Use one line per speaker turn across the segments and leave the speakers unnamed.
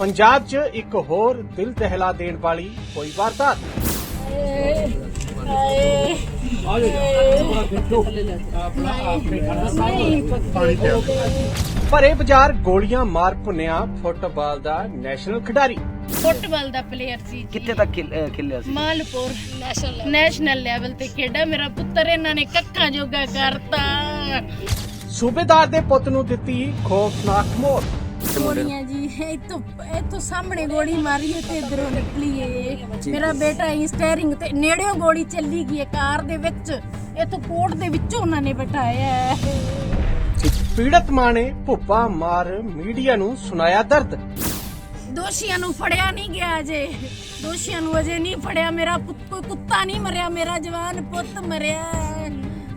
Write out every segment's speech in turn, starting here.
ਪੰਜਾਬ 'ਚ ਇੱਕ ਹੋਰ ਦਿਲ ਦਹਿਲਾ ਦੇਣ ਵਾਲੀ ਹੋਈ ਵਾਰਦਾਤ। ਭਰੇ ਬਾਜ਼ਾਰ ਗੋਲੀਆਂ ਮਾਰ ਭੁੰਨਿਆ ਫੁੱਟਬਾਲ ਦਾ ਨੈਸ਼ਨਲ ਖਿਡਾਰੀ।
ਫੁੱਟਬਾਲ ਦਾ ਪਲੇਅਰ ਸੀ ਜੀ।
ਕਿੱਥੇ ਤੱਕ ਖੇਲ- ਅਹ ਖੇਲਿਆ ਸੀ?
ਮਾਲਪੁਰ ਨੈਸ਼ਨਲ ਲੈਵਲ ਤੇ ਖੇਡਾ। ਮੇਰਾ ਪੁੱਤਰ ਇਹਨਾਂ ਨੇ ਕੱਕਾ ਜੋਗਾ ਕਰਤਾ।
ਸੂਬੇਦਾਰ ਦੇ ਪੁੱਤ ਨੂੰ ਦਿੱਤੀ ਖੌਫਨਾਕ ਮੌਤ।
ਗੋਲੀਆਂ ਜੀ ਇੱਥੋਂ ਇੱਥੋਂ ਸਾਹਮਣੇ ਗੋਲੀ ਮਾਰੀ ਹੈ ਤੇ ਇਧਰੋਂ ਨਿਕਲੀ ਏ ਮੇਰਾ ਬੇਟਾ ਹੀ ਸਟੀਅਰਿੰਗ ਤੇ ਨੇੜਿਓਂ ਗੋਲੀ ਚੱਲੀ ਗਈ ਹੈ ਕਾਰ ਦੇ ਵਿੱਚ। ਇੱਥੋਂ ਕੋਟ ਦੇ ਵਿੱਚੋਂ ਉਹਨਾਂ ਨੇ ਬਟਾਇਆ ਹੈ।
ਪੀੜਤ ਮਾਂ ਨੇ ਭੁੱਪਾ ਮਾਰ ਮੀਡੀਆ ਨੂੰ ਸੁਣਾਇਆ ਦਰਦ।
ਦੋਸ਼ੀਆਂ ਨੂੰ ਫੜਿਆ ਨਹੀਂ ਗਿਆ ਅਜੇ। ਦੋਸ਼ੀਆਂ ਨੂੰ ਅਜੇ ਨਹੀਂ ਫੜਿਆ ਮੇਰਾ ਪੁੱਤ ਕੋਈ ਕੁੱਤਾ ਨਹੀਂ ਮਰਿਆ ਮੇਰਾ ਜਵਾਨ ਪੁੱਤ ਮਰਿਆ।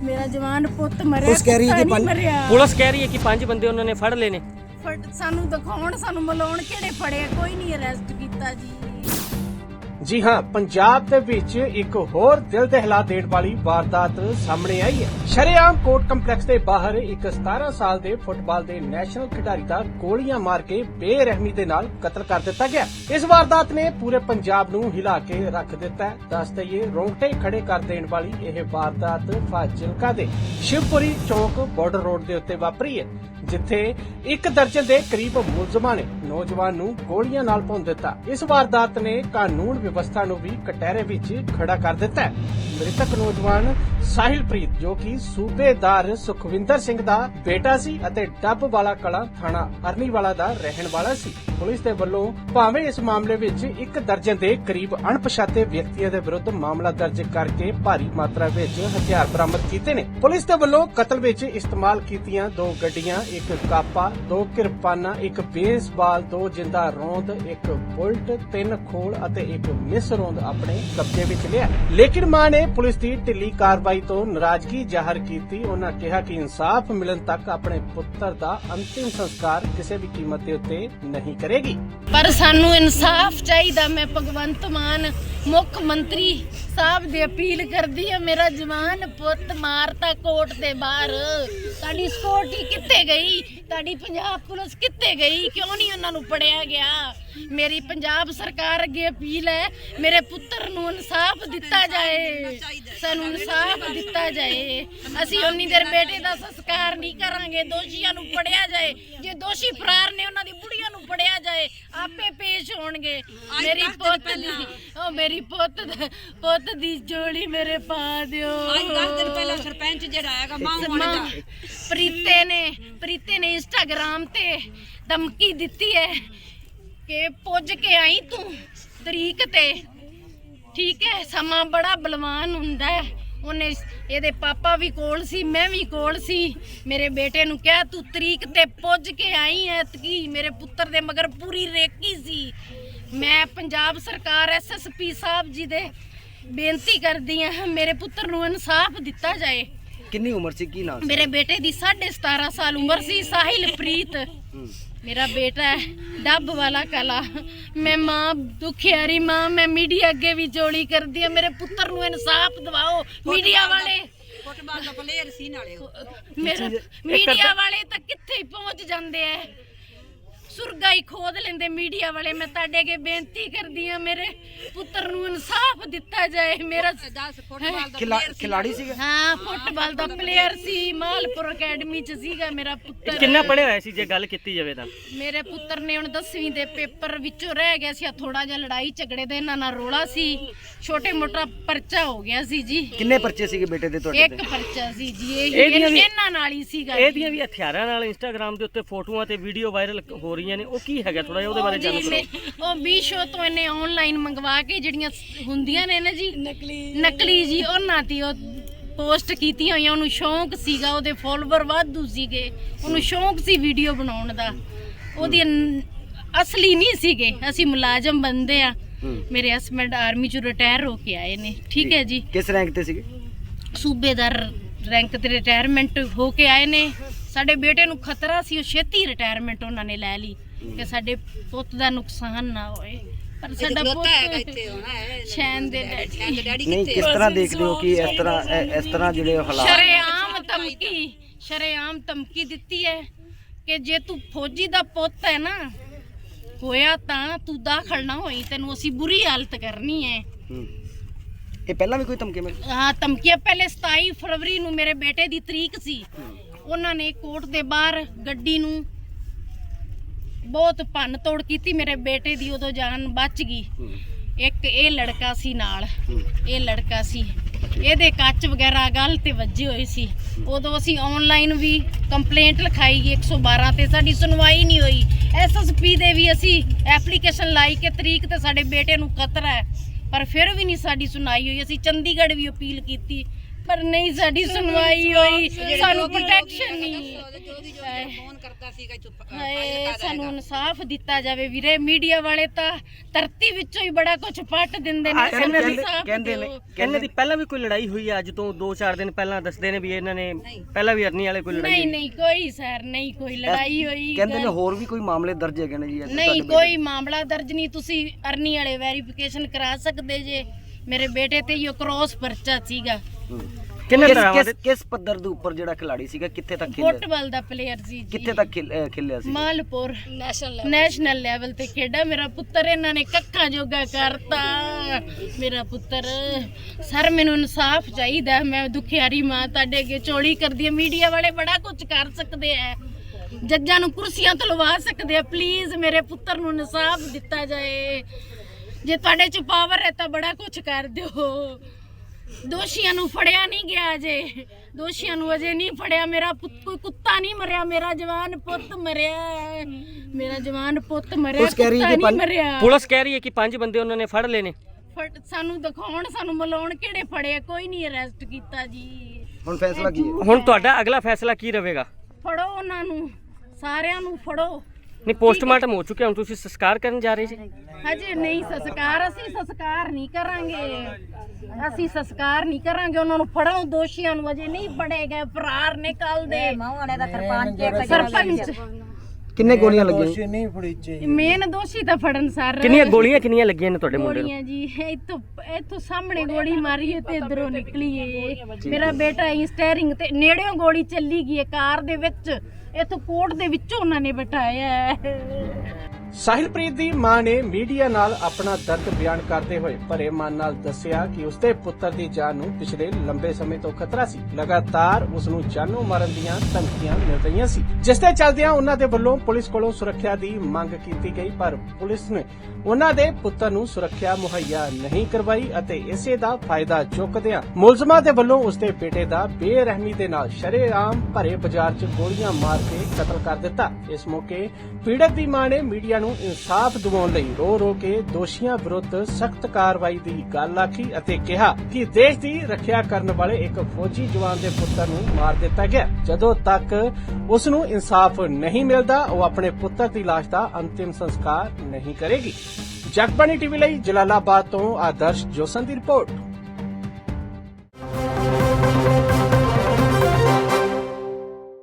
ਮੇਰਾ ਜਵਾਨ ਪੁੱਤ ਮਰਿਆ
ਪੁਲਿਸ ਕਹਿ ਰਹੀ ਹੈ ਕਿ
ਕੁੱਤਾ ਨਹੀਂ
ਪੰਜ-
ਮਰਿਆ।
ਪੁਲਿਸ ਕਹਿ ਰਹੀ ਹੈ ਕਿ ਪੰਜ ਬੰਦੇ ਉਹਨਾਂ ਨੇ ਫੜ ਲਏ ਨੇ।
ਫੜ- ਸਾਨੂੰ ਦਿਖਾਉਣ ਸਾਨੂੰ ਮਲਾਉਣ ਕਿਹੜੇ ਫੜਿਆ ਕੋਈ ਨਹੀਂ ਅਰੈਸਟ ਕੀਤਾ ਜੀ।
ਜੀ ਹਾਂ, ਪੰਜਾਬ ਦੇ ਵਿੱਚ ਇੱਕ ਹੋਰ ਦਿਲ ਦਹਿਲਾ ਦੇਣ ਵਾਲੀ ਵਾਰਦਾਤ ਸਾਹਮਣੇ ਆਈ ਹੈ। ਸ਼ਰੇਆਮ ਕੋਰਟ ਕੰਪਲੈਕਸ ਦੇ ਬਾਹਰ ਇੱਕ 17 ਸਾਲ ਦੇ ਫੁੱਟਬਾਲ ਦੇ ਨੈਸ਼ਨਲ ਖਿਡਾਰੀ ਦਾ ਗੋਲੀਆਂ ਮਾਰ ਕੇ ਬੇਰਹਿਮੀ ਦੇ ਨਾਲ ਕਤਲ ਕਰ ਦਿੱਤਾ ਗਿਆ। ਇਸ ਵਾਰਦਾਤ ਨੇ ਪੂਰੇ ਪੰਜਾਬ ਨੂੰ ਹਿਲਾ ਕੇ ਰੱਖ ਦਿੱਤਾ ਹੈ। ਦੱਸ ਦਈਏ, ਰੋਂਗਟੇ ਖੜੇ ਕਰ ਦੇਣ ਵਾਲੀ ਇਹ ਵਾਰਦਾਤ ਫਾਜ਼ਿਲਕਾ ਦੇ ਸ਼ਿਵਪੁਰੀ ਚੌਕ ਬਾਰਡਰ ਰੋਡ ਦੇ ਉੱਤੇ ਵਾਪਰੀ ਹੈ, ਜਿੱਥੇ ਇੱਕ ਦਰਜਨ ਦੇ ਕਰੀਬ ਮੁਲਜ਼ਮਾਂ ਨੇ ਨੌਜਵਾਨ ਨੂੰ ਗੋਲੀਆਂ ਨਾਲ ਭੁੰਨ ਦਿੱਤਾ। ਇਸ ਵਾਰਦਾਤ ਨੇ ਕਾਨੂੰਨ ਵਿਵਸਥਾ ਨੂੰ ਵੀ ਕਟਹਿਰੇ ਵਿੱਚ ਖੜਾ ਕਰ ਦਿੱਤਾ ਹੈ। ਮ੍ਰਿਤਕ ਨੌਜਵਾਨ ਸਾਹਿਲਪ੍ਰੀਤ, ਜੋ ਕਿ ਸੂਬੇਦਾਰ ਸੁਖਵਿੰਦਰ ਸਿੰਘ ਦਾ ਬੇਟਾ ਸੀ ਅਤੇ ਡੱਬ ਵਾਲਾ ਕਲਾ ਥਾਣਾ ਅਰਨੀਵਾਲਾ ਦਾ ਰਹਿਣ ਵਾਲਾ ਸੀ। ਪੁਲਿਸ ਦੇ ਵੱਲੋਂ ਭਾਵੇਂ ਇਸ ਮਾਮਲੇ ਵਿੱਚ ਇੱਕ ਦਰਜਨ ਦੇ ਕਰੀਬ ਅਣਪਛਾਤੇ ਵਿਅਕਤੀਆਂ ਦੇ ਵਿਰੁੱਧ ਮਾਮਲਾ ਦਰਜ ਕਰਕੇ ਭਾਰੀ ਮਾਤਰਾ ਵਿੱਚ ਹਥਿਆਰ ਬਰਾਮਦ ਕੀਤੇ ਨੇ। ਪੁਲਿਸ ਦੇ ਵੱਲੋਂ ਕਤਲ ਵਿੱਚ ਇਸਤੇਮਾਲ ਕੀਤੀਆਂ ਦੋ ਗੱਡੀਆਂ, ਇੱਕ ਕਾਪਾ, ਦੋ ਕਿਰਪਾਨਾਂ, ਇੱਕ ਬੇਸਬਾਲ, ਦੋ ਜਿੰਦਾ ਰੋਂਦ, ਇੱਕ ਬੁਲਟ, ਤਿੰਨ ਖੋਲ ਅਤੇ ਇੱਕ ਮਿਸ ਰੋਂਦ ਆਪਣੇ ਕਬਜ਼ੇ ਵਿੱਚ ਲਿਆ। ਲੇਕਿਨ ਮਾਂ ਨੇ ਪੁਲਿਸ ਦੀ ਢਿੱਲੀ ਕਾਰਵਾਈ ਤੋਂ ਨਾਰਾਜ਼ਗੀ ਜ਼ਾਹਰ ਕੀਤੀ। ਉਹਨਾਂ ਕਿਹਾ ਕਿ ਇਨਸਾਫ ਮਿਲਣ ਤੱਕ ਆਪਣੇ ਪੁੱਤਰ ਦਾ ਅੰਤਿਮ ਸੰਸਕਾਰ ਕਿਸੇ ਵੀ ਕੀਮਤ ਦੇ ਉੱਤੇ ਨਹੀਂ ਕਰੇਗੀ।
ਪਰ ਸਾਨੂੰ ਇਨਸਾਫ ਚਾਹੀਦਾ। ਮੈਂ ਭਗਵੰਤ ਮਾਨ, ਮੁੱਖ ਮੰਤਰੀ ਸਾਹਿਬ ਦੀ ਅਪੀਲ ਕਰਦੀ ਆ ਮੇਰਾ ਜਵਾਨ ਪੁੱਤ ਮਾਰਤਾ ਕੋਰਟ ਦੇ ਬਾਹਰ। ਸਾਡੀ ਸਕਿਉਰਟੀ ਕਿੱਥੇ ਗਈ? ਸਾਡੀ ਪੰਜਾਬ ਪੁਲਿਸ ਕਿੱਥੇ ਗਈ? ਕਿਉਂ ਨਹੀਂ ਉਹਨਾਂ ਨੂੰ ਪੜਿਆ ਗਿਆ? ਮੇਰੀ ਪੰਜਾਬ ਸਰਕਾਰ ਅੱਗੇ ਅਪੀਲ ਹੈ ਮੇਰੇ ਪੁੱਤਰ ਨੂੰ ਇਨਸਾਫ ਦਿੱਤਾ ਜਾਏ ਸਾਨੂੰ ਇਨਸਾਫ ਦਿੱਤਾ ਜਾਏ। ਅਸੀਂ ਉਨੀ ਦੇਰ ਬੇਟੇ ਦਾ ਸੰਸਕਾਰ ਨਹੀਂ ਕਰਾਂਗੇ ਦੋਸ਼ੀਆਂ ਨੂੰ ਪੜਿਆ ਜਾਏ। ਜੇ ਦੋਸ਼ੀ ਫਰਾਰ ਨੇ ਉਹਨਾਂ ਦੀ ਬੁੜੀਆਂ ਨੂੰ ਪੜਿਆ ਜਾਏ ਆਪੇ ਪੇਸ਼ ਹੋਣਗੇ। ਮੇਰੀ ਪੁੱਤ ਦੀ ਉਹ ਮੇਰੀ ਪੁੱਤ ਪੁੱਤ ਦੀ ਜੋੜੀ ਮੇਰੇ ਪਾ ਦਿਓ।
ਅੱਜ 10 ਦਿਨ ਪਹਿਲਾਂ ਸਰਪੰਚ ਜਿਹੜਾ ਮਾਂ
ਪ੍ਰੀਤੇ ਨੇ ਪ੍ਰੀਤੇ ਨੇ ਇੰਸਟਾਗ੍ਰਾਮ ਤੇ ਧਮਕੀ ਦਿੱਤੀ ਹੈ ਕਿ ਪੁੱਜ ਕੇ ਆਈ ਤੂੰ ਤਰੀਕ ਤੇ। ਠੀਕ ਹੈ ਸਮਾਂ ਬੜਾ ਬਲਵਾਨ ਹੁੰਦਾ ਹੈ। ਉਹਨੇ ਇਹਦੇ ਪਾਪਾ ਵੀ ਕੋਲ ਸੀ ਮੈਂ ਵੀ ਕੋਲ ਸੀ। ਮੇਰੇ ਬੇਟੇ ਨੂੰ ਕਿਹਾ ਤੂੰ ਤਰੀਕ ਤੇ ਪੁੱਜ ਕੇ ਆਈ ਐ ਕੀ ਮੇਰੇ ਪੁੱਤਰ ਦੇ ਮਗਰ ਪੂਰੀ ਰੇਕੀ ਸੀ। ਮੈਂ ਪੰਜਾਬ ਸਰਕਾਰ ਐਸਐਸਪੀ ਸਾਹਿਬ ਜੀ ਦੇ ਬੇਨਤੀ ਕਰਦੀ ਹਾਂ ਮੇਰੇ ਪੁੱਤਰ ਨੂੰ ਇਨਸਾਫ ਦਿੱਤਾ ਜਾਏ।
ਕਿੰਨੀ ਉਮਰ ਸੀ? ਕੀ ਨਾਮ ਸੀ?
ਮੇਰੇ ਬੇਟੇ ਦੀ 17.5 ਸਾਲ ਉਮਰ ਸੀ ਸਾਹਿਲ ਪ੍ਰੀਤ ਮੇਰਾ ਬੇਟਾ ਹੈ ਡੱਬ ਵਾਲਾ ਕਲਾ। ਮੈਂ ਮਾਂ ਦੁਖਿਆਰੀ ਮਾਂ ਮੈਂ ਮੀਡੀਆ ਅੱਗੇ ਵੀ ਜੋੜੀ ਕਰਦੀ ਆ ਮੇਰੇ ਪੁੱਤਰ ਨੂੰ ਇਨਸਾਫ ਦਿਵਾਓ ਮੀਡੀਆ ਵਾਲੇ।
ਫੁੱਟਬਾਲ ਦਾ ਪਲੇਅਰ ਸੀ ਨਾਲੇ ਉਹ।
ਮੇਰੇ ਮੀਡੀਆ ਵਾਲੇ ਤਾਂ ਕਿੱਥੇ ਹੀ ਪਹੁੰਚ ਜਾਂਦੇ ਐ। ਸੁਰਗਾ ਹੀ ਖੋਦ ਲੈਂਦੇ ਮੀਡੀਆ ਵਾਲੇ। ਮੈਂ ਤੁਹਾਡੇ ਅੱਗੇ ਬੇਨਤੀ ਕਰਦੀ ਆ ਮੇਰੇ ਪੁੱਤਰ ਨੂੰ ਇਨਸਾਫ ਦਿੱਤਾ ਜਾਏ। ਮੇਰਾ
10 ਫੁੱਟਬਾਲ ਦਾ
ਖਿਲਾ-
ਪਲੇਅਰ ਸੀ
ਖਿਲਾੜੀ ਸੀਗਾ?
ਹਾਂ ਫੁੱਟਬਾਲ ਦਾ ਪਲੇਅਰ ਸੀ ਮਾਲਪੁਰ ਅਕੈਡਮੀ ਚ ਸੀਗਾ ਮੇਰਾ ਪੁੱਤਰ।
ਕਿੰਨਾ ਪੜਿਆ ਹੋਇਆ ਸੀ ਜੇ ਗੱਲ ਕੀਤੀ ਜਾਵੇ ਤਾਂ?
ਮੇਰੇ ਪੁੱਤਰ ਨੇ ਹੁਣ 10ਵੀਂ ਦੇ ਪੇਪਰ ਵਿੱਚੋਂ ਰਹਿ ਗਿਆ ਸੀ ਥੋੜਾ ਜਿਹਾ ਲੜਾਈ ਝਗੜੇ ਦੇ ਇਹਨਾਂ ਨਾਲ ਰੋਲਾ ਸੀ। ਛੋਟੇ ਮੋਟਾ ਪਰਚਾ ਹੋ ਗਿਆ ਸੀ ਜੀ।
ਕਿੰਨੇ ਪਰਚੇ ਸੀਗੇ ਬੇਟੇ ਦੇ ਤੁਹਾਡੇ
ਇੱਕ
ਤੇ?
ਪਰਚਾ ਸੀ ਜੀ ਇਹ
ਇਹਦੀਆਂ ਵੀ-
ਇਹਨਾਂ ਨਾਲ ਹੀ ਸੀਗਾ ਜੀ।
ਇਹਦੀਆਂ ਵੀ ਹਥਿਆਰਾਂ ਨਾਲ ਇੰਸਟਾਗ੍ਰam ਦੇ ਉੱਤੇ ਫੋਟੋਆਂ ਤੇ ਵੀਡੀਓ ਵਾਇਰਲ ਹੋ ਰਹੀਆਂ ਨੇ ਉਹ ਕੀ ਹੈਗਾ? ਥੋੜਾ ਜਿਹਾ ਉਹਦੇ ਬਾਰੇ
ਉਹ
ਜਾਣੋ
ਮੈਂ- ਉਹ ਮੀਸ਼ੋ ਤੋਂ ਇਹਨੇ ਆਨਲਾਈਨ ਮੰਗਵਾ ਕੇ ਜਿਹੜੀਆਂ ਸ- ਹੁੰਦੀਆਂ ਨੇ ਨਾ ਜੀ ਨਕਲੀ ਨਕਲੀ ਜੀ ਉਹਨਾਂ ਦੀ ਉਹ ਪੋਸਟ ਕੀਤੀਆਂ ਹੋਈਆਂ ਉਹਨੂੰ ਸ਼ੌਂਕ ਸੀਗਾ ਉਹਦੇ ਫੋਲੋਵਰ ਵਾਧੂ ਸੀਗੇ ਉਹਨੂੰ ਸ਼ੌਂਕ ਸੀ ਵੀਡੀਓ ਬਣਾਉਣ ਦਾ। ਉਹਦੀ ਅਸਲੀ ਨਹੀਂ ਸੀਗੇ ਅਸੀਂ ਮੁਲਾਜ਼ਮ ਬੰਦੇ ਆ। ਮੇਰੇ ਹਸਬੰਡ ਆਰਮੀ ਚੋਂ ਰਿਟਾਇਰ ਹੋ ਕੇ ਆਏ ਨੇ ਠੀਕ ਹੈ ਜੀ।
ਕਿਸ ਰੈਂਕ ਤੇ ਸੀਗੇ?
ਸੂਬੇਦਾਰ ਰੈਂਕ ਤੇ ਰਿਟਾਇਰਮੈਂਟ ਹੋ ਕੇ ਆਏ ਨੇ। ਸਾਡੇ ਬੇਟੇ ਨੂੰ ਖਤਰਾ ਸੀ ਉਹ ਛੇਤੀ ਰਿਟਾਇਰਮੈਂਟ ਉਹਨਾਂ ਨੇ ਲੈ ਲਈ ਕਿ ਸਾਡੇ ਪੁੱਤ ਦਾ ਨੁਕਸਾਨ ਨਾ ਹੋਏ। ਪਰ ਸਾਡਾ ਪੁੱਤ
ਇੱਥੇ ਹੋਣਾ ਹੈ
ਸ਼ੈਨ ਦੇ ਡੈਡੀ
ਨਹੀਂ ਕਿਸ ਤਰ੍ਹਾਂ ਦੇਖਦੇ ਹੋ ਕਿ ਇਸ ਤਰ੍ਹਾਂ ਇਸ ਤਰ੍ਹਾਂ ਜਿਹੜੇ ਹਾਲਾਤ
ਸ਼ਰੇਆਮ ਧਮਕੀ ਸ਼ਰੇਆਮ ਧਮਕੀ ਦਿੱਤੀ ਹੈ ਕਿ ਜੇ ਤੂੰ ਫੌਜੀ ਦਾ ਪੁੱਤ ਹੈ ਨਾ ਹੋਇਆ ਤਾਂ ਤੂੰ ਦਾਖਲ ਨਾ ਹੋਈ ਤੈਨੂੰ ਅਸੀਂ ਬੁਰੀ ਹਾਲਤ ਕਰਨੀ ਹੈ।
ਇਹ ਪਹਿਲਾਂ ਵੀ ਕੋਈ ਧਮਕੀ ਮਿਲੀ?
ਹਾਂ ਧਮਕੀਆਂ ਪਹਿਲੇ 27 ਫਰਵਰੀ ਨੂੰ ਮੇਰੇ ਬੇਟੇ ਦੀ ਤਰੀਕ ਸੀ। ਉਹਨਾਂ ਨੇ ਕੋਰਟ ਦੇ ਬਾਹਰ ਗੱਡੀ ਨੂੰ ਬਹੁਤ ਭੰਨ ਤੋੜ ਕੀਤੀ। ਮੇਰੇ ਬੇਟੇ ਦੀ ਉਦੋਂ ਜਾਨ ਬਚ ਗਈ। ਇੱਕ ਇਹ ਲੜਕਾ ਸੀ ਨਾਲ। ਇਹ ਲੜਕਾ ਸੀ। ਇਹਦੇ ਕੱਚ ਵਗੈਰਾ ਗੱਲ ਤੇ ਵੱਜੇ ਹੋਏ ਸੀ। ਉਦੋਂ ਅਸੀਂ ਆਨਲਾਈਨ ਵੀ ਕੰਪਲੇਂਟ ਲਿਖਾਈ 112 ਤੇ ਸਾਡੀ ਸੁਣਵਾਈ ਨਹੀਂ ਹੋਈ। ਐਸਐਸਪੀ ਦੇ ਵੀ ਅਸੀਂ ਐਪਲੀਕੇਸ਼ਨ ਲਾਈ ਕਿ ਤਰੀਕ ਤੇ ਸਾਡੇ ਬੇਟੇ ਨੂੰ ਖਤਰਾ ਹੈ। ਪਰ ਫਿਰ ਵੀ ਨਹੀਂ ਸਾਡੀ ਸੁਣਾਈ ਹੋਈ। ਅਸੀਂ ਚੰਡੀਗੜ੍ਹ ਵੀ ਅਪੀਲ ਕੀਤੀ। ਪਰ ਨਹੀਂ ਸਾਡੀ ਸੁਣਵਾਈ ਹੋਈ। ਸਾਨੂੰ ਪ੍ਰੋਟੈਕਸ਼ਨ ਨਹੀਂ।
ਫੋਨ ਕਰਦਾ ਸੀਗਾ ਚੁੱਪ
ਹਾਏ ਸਾਨੂੰ ਇਨਸਾਫ ਦਿੱਤਾ ਜਾਵੇ ਵੀਰੇ। ਮੀਡੀਆ ਵਾਲੇ ਤਾਂ ਧਰਤੀ ਵਿੱਚੋਂ ਹੀ ਬੜਾ ਕੁਝ ਪੱਟ ਦਿੰਦੇ ਨੇ। ਸਾਨੂੰ
ਕਹਿੰਦੇ-
ਇਨਸਾਫ
ਕਹਿੰਦੇ ਨੇ।
ਇਹਨਾਂ ਦੀ ਪਹਿਲਾਂ ਵੀ ਕੋਈ ਲੜਾਈ ਹੋਈ ਹੈ ਅੱਜ ਤੋਂ 2-4 ਦਿਨ ਪਹਿਲਾਂ ਦੱਸਦੇ ਨੇ ਵੀ ਇਹਨਾਂ ਨੇ ਪਹਿਲਾਂ ਵੀ ਅਰਨੀ ਵਾਲੇ ਕੋਈ ਲੜਾਈ
ਨਹੀਂ ਨਹੀਂ ਕੋਈ ਸਰ ਨਹੀਂ ਕੋਈ ਲੜਾਈ ਹੋਈ
ਕਹਿੰਦੇ ਨੇ ਹੋਰ ਵੀ ਕੋਈ ਮਾਮਲੇ ਦਰਜ ਹੈਗੇ ਨੇ ਜੀ
ਨਹੀਂ ਕੋਈ ਮਾਮਲਾ ਦਰਜ ਨਹੀਂ। ਤੁਸੀਂ ਅਰਨੀ ਵਾਲੇ ਵੈਰੀਫਿਕੇਸ਼ਨ ਕਰਾ ਸਕਦੇ ਜੇ। ਮੇਰੇ ਬੇਟੇ ਤੇ ਹੀ ਕ੍ਰੋਸ ਪਰਚਾ ਸੀਗਾ।
ਕਿੰਨੇ
ਕਿਸ-
ਤਰ੍ਹਾਂ
ਕਿਸ ਕਿਸ ਪੱਧਰ ਦੇ ਉੱਪਰ ਜਿਹੜਾ ਖਿਲਾੜੀ ਸੀਗਾ? ਕਿੱਥੇ ਤੱਕ ਖੇਲਿਆ?
ਫੁੱਟਬਾਲ ਦਾ ਪਲੇਅਰ ਸੀ ਜੀ।
ਕਿੱਥੇ ਤੱਕ ਖੇਲ- ਅਹ ਖੇਲਿਆ ਸੀ?
ਮਾਲਪੁਰ। ਨੈਸ਼ਨਲ ਨੈਸ਼ਨਲ ਲੈਵਲ ਤੇ ਖੇਡਾ। ਮੇਰਾ ਪੁੱਤਰ ਇਹਨਾਂ ਨੇ ਕੱਖਾਂ ਜੋਗਾ ਕਰਤਾ। ਮੇਰਾ ਪੁੱਤਰ ਸਰ ਮੈਨੂੰ ਇਨਸਾਫ ਚਾਹੀਦਾ। ਮੈਂ ਦੁਖਿਆਰੀ ਮਾਂ ਤੁਹਾਡੇ ਅੱਗੇ ਚੋਲੀ ਕਰਦੀ ਆ ਮੀਡੀਆ ਵਾਲੇ ਬੜਾ ਕੁਝ ਕਰ ਸਕਦੇ ਆ। ਜੱਜਾਂ ਨੂੰ ਕੁਰਸੀਆਂ ਤੋਂ ਲਵਾ ਸਕਦੇ ਆ। ਪਲੀਜ਼ ਮੇਰੇ ਪੁੱਤਰ ਨੂੰ ਇਨਸਾਫ ਦਿੱਤਾ ਜਾਏ। ਜੇ ਤੁਹਾਡੇ ਚ ਪਾਵਰ ਹੈ ਤਾਂ ਬੜਾ ਕੁਝ ਕਰ ਦਿਓ। ਦੋਸ਼ੀਆਂ ਨੂੰ ਫੜਿਆ ਨਹੀਂ ਗਿਆ ਜੇ ਦੋਸ਼ੀਆਂ ਨੂੰ ਅਜੇ ਨਹੀਂ ਫੜਿਆ। ਮੇਰਾ ਪੁੱਤ ਕੋਈ ਕੁੱਤਾ ਨਹੀਂ ਮਰਿਆ। ਮੇਰਾ ਜਵਾਨ ਪੁੱਤ ਮਰਿਆ। ਮੇਰਾ ਜਵਾਨ ਪੁੱਤ ਮਰਿਆ
ਪੁਲਿਸ ਕਹਿ ਰਹੀ ਹੈ
ਕੁੱਤਾ
ਕਿ
ਨਹੀਂ
ਪੰਜ-
ਮਰਿਆ।
ਪੁਲਿਸ ਕਹਿ ਰਹੀ ਹੈ ਕਿ ਪੰਜ ਬੰਦੇ ਉਹਨਾਂ ਨੇ ਫੜ ਲਏ ਨੇ।
ਫੜ- ਸਾਨੂੰ ਦਿਖਾਉਣ ਸਾਨੂੰ ਮਲਾਉਣ ਕਿਹੜੇ ਫੜੇ ਕੋਈ ਨਹੀਂ ਅਰੈਸਟ ਕੀਤਾ ਜੀ।
ਹੁਣ ਫੈਸਲਾ ਕੀ ਹੈ?
ਹੁਣ ਤੁਹਾਡਾ ਅਗਲਾ ਫੈਸਲਾ ਕੀ ਰਹੇਗਾ?
ਫੜੋ ਉਹਨਾਂ ਨੂੰ। ਸਾਰਿਆਂ ਨੂੰ ਫੜੋ।
ਨਹੀਂ ਪੋਸਟਮਾਰਟਮ ਹੋ ਚੁੱਕਿਆ ਹੁਣ ਤੁਸੀਂ ਸੰਸਕਾਰ ਕਰਨ ਜਾ ਰਹੇ ਜੀ।
ਹਜੇ ਨਹੀਂ ਸੰਸਕਾਰ ਅਸੀਂ ਸੰਸਕਾਰ ਨਹੀਂ ਕਰਾਂਗੇ। ਅਸੀਂ ਸੰਸਕਾਰ ਨਹੀਂ ਕਰਾਂਗੇ ਉਹਨਾਂ ਨੂੰ ਫੜੋ ਦੋਸ਼ੀਆਂ ਨੂੰ ਅਜੇ ਨਹੀਂ ਫੜੇ ਗਏ ਫਰਾਰ ਨੇ ਕੱਲ ਦੇ।
ਵਾਲੇ ਦਾ ਸਰਪੰਚ।
ਸਰਪੰਚ।
ਕਿੰਨੇ ਗੋਲੀਆਂ ਲੱਗੀਆਂ
ਮੇਨ ਦੋਸ਼ੀ ਤਾਂ ਫੜਨ ਸਰ
ਕਿੰਨੀਆਂ ਗੋਲੀਆਂ ਕਿੰਨੀਆਂ ਲੱਗੀਆਂ ਨੇ ਤੁਹਾਡੇ ਮੁੰਡੇ ਨੂੰ?
ਗੋਲੀਆਂ ਜੀ ਇੱਥੋਂ ਇੱਥੋਂ ਸਾਹਮਣੇ ਗੋਲੀ ਮਾਰੀ ਹੈ ਤੇ ਇਧਰੋਂ ਨਿਕਲੀ ਏ ਮੇਰਾ ਬੇਟਾ ਹੀ ਸਟੀਅਰਿੰਗ ਤੇ ਨੇੜਿਓਂ ਗੋਲੀ ਚੱਲੀ ਗਈ ਹੈ ਕਾਰ ਦੇ ਵਿੱਚ। ਇੱਥੋਂ ਕੋਟ ਦੇ ਵਿੱਚੋਂ ਉਹਨਾਂ ਨੇ ਬਿਠਾਇਆ ਹੈ।
ਸਾਹਿਲਪ੍ਰੀਤ ਦੀ ਮਾਂ ਨੇ ਮੀਡੀਆ ਨਾਲ ਆਪਣਾ ਦਰਦ ਬਿਆਨ ਕਰਦੇ ਹੋਏ ਭਰੇ ਮਨ ਨਾਲ ਦੱਸਿਆ ਕਿ ਉਸਦੇ ਪੁੱਤਰ ਦੀ ਜਾਨ ਨੂੰ ਪਿਛਲੇ ਲੰਬੇ ਸਮੇਂ ਤੋਂ ਖਤਰਾ ਸੀ। ਲਗਾਤਾਰ ਉਸ ਨੂੰ ਜਾਨੋਂ ਮਾਰਨ ਦੀਆਂ ਧਮਕੀਆਂ ਮਿਲ ਰਹੀਆਂ ਸੀ। ਜਿਸ ਦੇ ਚੱਲਦਿਆਂ ਉਹਨਾਂ ਦੇ ਵੱਲੋਂ ਪੁਲਿਸ ਕੋਲੋਂ ਸੁਰੱਖਿਆ ਦੀ ਮੰਗ ਕੀਤੀ ਗਈ, ਪਰ ਪੁਲਿਸ ਨੇ ਉਹਨਾਂ ਦੇ ਪੁੱਤਰ ਨੂੰ ਸੁਰੱਖਿਆ ਮੁਹੱਈਆ ਨਹੀਂ ਕਰਵਾਈ ਅਤੇ ਇਸੇ ਦਾ ਫਾਇਦਾ ਚੁੱਕਦਿਆਂ ਮੁਲਜ਼ਮਾਂ ਦੇ ਵੱਲੋਂ ਉਸਦੇ ਬੇਟੇ ਦਾ ਬੇਰਹਿਮੀ ਦੇ ਨਾਲ ਸ਼ਰੇਆਮ ਭਰੇ ਬਾਜ਼ਾਰ 'ਚ ਗੋਲੀਆਂ ਮਾਰ ਕੇ ਕਤਲ ਕਰ ਦਿੱਤਾ। ਇਸ ਮੌਕੇ ਪੀੜਤ ਦੀ ਮਾਂ ਨੇ ਮੀਡੀਆ ਨੂੰ ਇਨਸਾਫ ਦਿਵਾਉਣ ਲਈ ਰੋ ਰੋ ਕੇ ਦੋਸ਼ੀਆਂ ਵਿਰੁੱਧ ਸਖਤ ਕਾਰਵਾਈ ਦੀ ਗੱਲ ਆਖੀ ਅਤੇ ਕਿਹਾ ਕਿ ਦੇਸ਼ ਦੀ ਰੱਖਿਆ ਕਰਨ ਵਾਲੇ ਇੱਕ ਫੌਜੀ ਜਵਾਨ ਦੇ ਪੁੱਤਰ ਨੂੰ ਮਾਰ ਦਿੱਤਾ ਗਿਆ। ਜਦੋਂ ਤੱਕ ਉਸ ਨੂੰ ਇਨਸਾਫ ਨਹੀਂ ਮਿਲਦਾ, ਉਹ ਆਪਣੇ ਪੁੱਤਰ ਦੀ ਲਾਸ਼ ਦਾ ਅੰਤਿਮ ਸੰਸਕਾਰ ਨਹੀਂ ਕਰੇਗੀ। ਜਗਬਾਣੀ ਟੀਵੀ ਲਈ ਜਲਾਲਾਬਾਦ ਤੋਂ ਆਦਰਸ਼ ਜੋਸਨ ਦੀ ਰਿਪੋਰਟ।